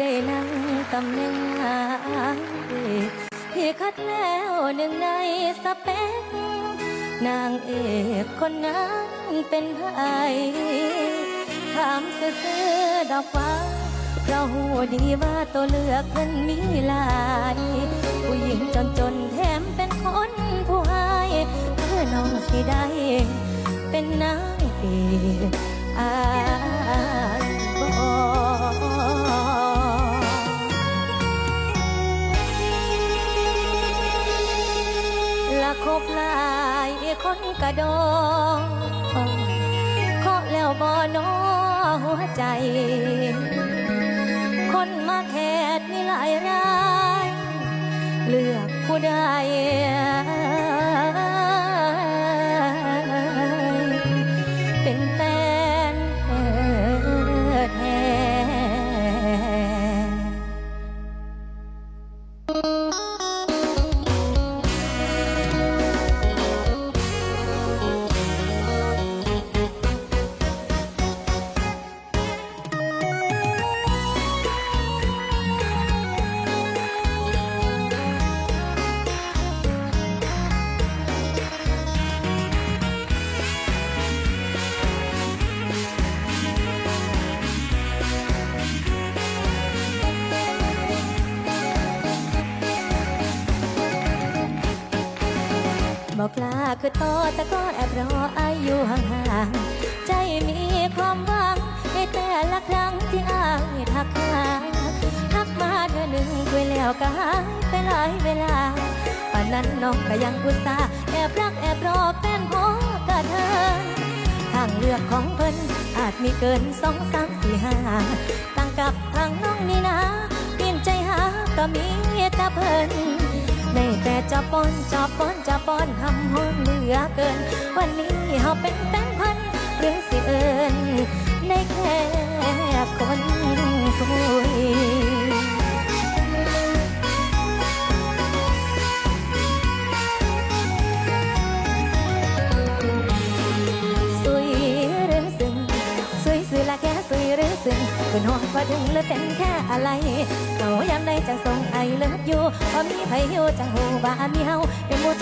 ได้นั่งตำแหน่งหางที่คัดแล้วหนึ่งในสเปคนางเอกคนนั้นเป็นไผถามซื่อดอกฟ้าเราหูดีว่าตัวเลือกเพิ่นมีหลายผู้หญิงจนจนแถมเป็นคนผู้หายเพื่อน้องสิได้เป็นนางเอกอา คนกระดองเคาะแล้วบ่นอหัวใจ คนมาแคดมีหลายราย เลือกผู้ใด บอกกล้าคือโตแต่ก็แอบรออายุห่างๆ ใจมีความหวังในแต่ละครั้งที่อ้ายทักหาทักมาเธอหนึ่งคุยแล้วก็หายไปหลายเวลาป่านนั้นน้องก็ยังอุตส่าห์แอบรักแอบรอแฟนพอกระเทินทางเลือกของเพิ่นอาจมีเกินสองสามสี่ห้าต่างกับทางน้องนี่นะเปลี่ยนใจหาก็มีแต่เพิ่นได้แต่จะป้อนจะป้อนจะ ป้อนทำห้องเหลือเกิน วันนี้เฮาเป็นแฟนพันธุ์หรือสิเอิญในแค่คนคุยสุยหรือซึ้งสุยสุยละแค่สุยหรือซึ้งเป็นห่วงว่าถึงหรือเป็นแค่อะไร เขายามใดจังทรงไอเลิฟอยู่พอมีไผอยู่จังหูบ้ามีเฮาเป็นหมู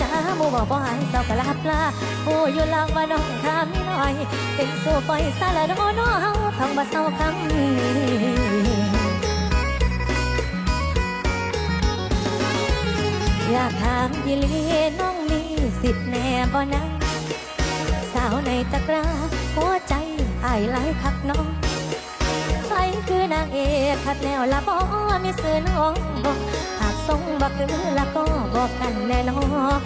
จ้าหมู บอกบ่หายเศร้ากะลาปลาหูอยู่ลางว่าน้องทามีน้อย เป็นสู้ปล่อยซาละโนโนเฮาท่องบ่เศร้าคำนี้อยากถามยีหลีน้องมีสิทธิ์แน่บ่นะสาวในตะกร้าหัวใจอายไหลายคักน้องใครคือนางเอกคัดแล้วละบ่มีสื่อน้องบอกหากทรงบ่คือละก็บอกกันแน่นอน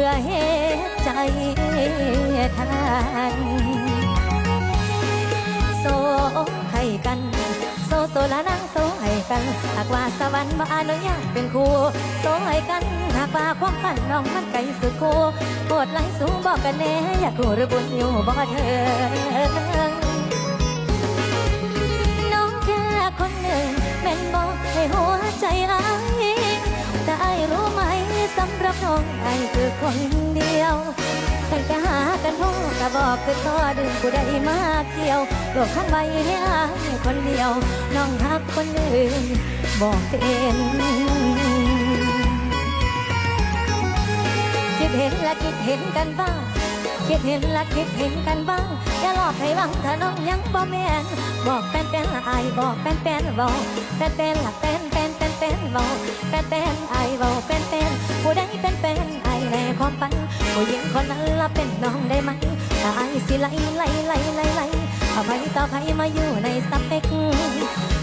พื่อเหตุใจทันโซให้กันโซโซละนางโซให้กันหากว่าสวรรค์มาอนุญาตเป็นครูโซให้กันหากว่าความฝันน้องมันไกลสุดคูโปรดไล่สูงบอกกันแน่อยากคู่รบุญอยู่บ่เธอน้องแค่คนหนึ่งแม่นบอกให้หัวใจอาย สำหรับน้องไอคือคนเดียวตั้งแต่หากันพ่อกะบอกคือต่อดึงผู้ใดมาเกี่ยวโลกข้างใบให้อายคนเดียว น้องทักคนอื่นบอกเองคิดเห็นและคิดเห็นกันบ้างคิดเห็นและคิดเห็นกันบ้าง อย่าหลอกให้หวังถ้าน้องยังบ่แม่นบอกแป้นแป้นละอายบอกแป้นแป้นเบาแป้นแป้นละแป้น เป้นเบาแป้นแป้นไอเบาแป้นแป้นผู้ใดเป็นแป้นไอในความฝันผู้หญิงคนนั้นละเป็นน้องได้ไหมถ้าอายสิไล่ไล่ไล่ไล่ไล่เอาไปต่อไปมาอยู่ในสเปกตำแหน่งนางเอก